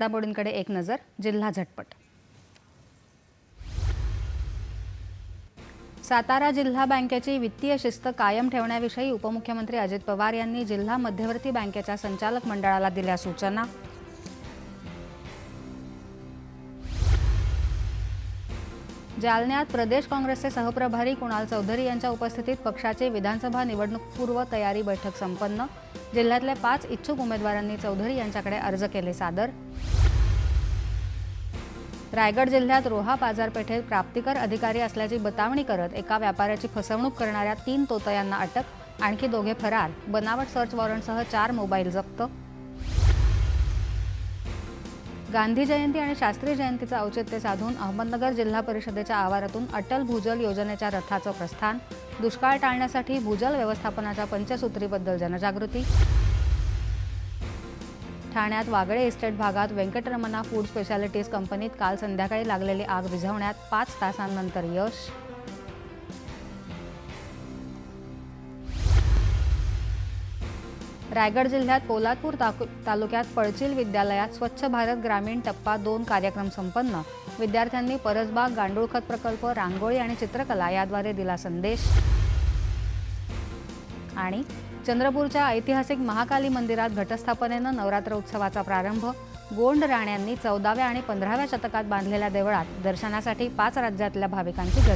घडामोडींकडे एक नजर जिल्हा झटपट. सातारा जिल्हा बँकेची वित्तीय शिस्त कायम ठेवण्याविषयी उपमुख्यमंत्री अजित पवार यांनी जिल्हा मध्यवर्ती बँकेच्या संचालक मंडळाला दिल्या सूचना. जालन्यात प्रदेश काँग्रेसचे सहप्रभारी कुणाल चौधरी यांच्या उपस्थितीत पक्षाची विधानसभा निवडणूकपूर्व तयारी बैठक संपन्न. जिल्ह्यातल्या पाच इच्छुक उमेदवारांनी चौधरी यांच्याकडे अर्ज केले सादर. रायगड जिल्ह्यात रोहा बाजारपेठेत प्राप्तिकर अधिकारी असल्याची बतावणी करत एका व्यापाऱ्याची फसवणूक करणाऱ्या तीन तोतयांना अटक आणखी दोघे फरार. बनावट सर्च वॉरंटसह चार मोबाईल जप्त. गांधी जयंती आणि शास्त्री जयंतीचं औचित्य साधून अहमदनगर जिल्हा परिषदेच्या आवारातून अटल भूजल योजनेच्या रथाचं प्रस्थान. दुष्काळ टाळण्यासाठी भूजल व्यवस्थापनाच्या पंचसूत्रीबद्दल जनजागृती. ठाण्यात वागळे इस्टेट भागात व्यंकटरमणा फूड स्पेशालिटीज कंपनीत काल संध्याकाळी लागलेली आग विझवण्यात पाच तासांनंतर यश. रायगड जिल्ह्यात पोलादपूर ताकु- तालुक्यात पळचिल विद्यालयात स्वच्छ भारत ग्रामीण टप्पा दोन कार्यक्रम संपन्न. विद्यार्थ्यांनी परसबाग गांडूळखत प्रकल्प रांगोळी आणि चित्रकला याद्वारे दिला संदेश. आणि चंद्रपूरच्या ऐतिहासिक महाकाली मंदिरात घटस्थापनेनं नवरात्र उत्सवाचा प्रारंभ. गोंड राण्यांनी चौदाव्या आणि पंधराव्या शतकात बांधलेल्या देवळात दर्शनासाठी पाच राज्यातल्या भाविकांची गर्दी.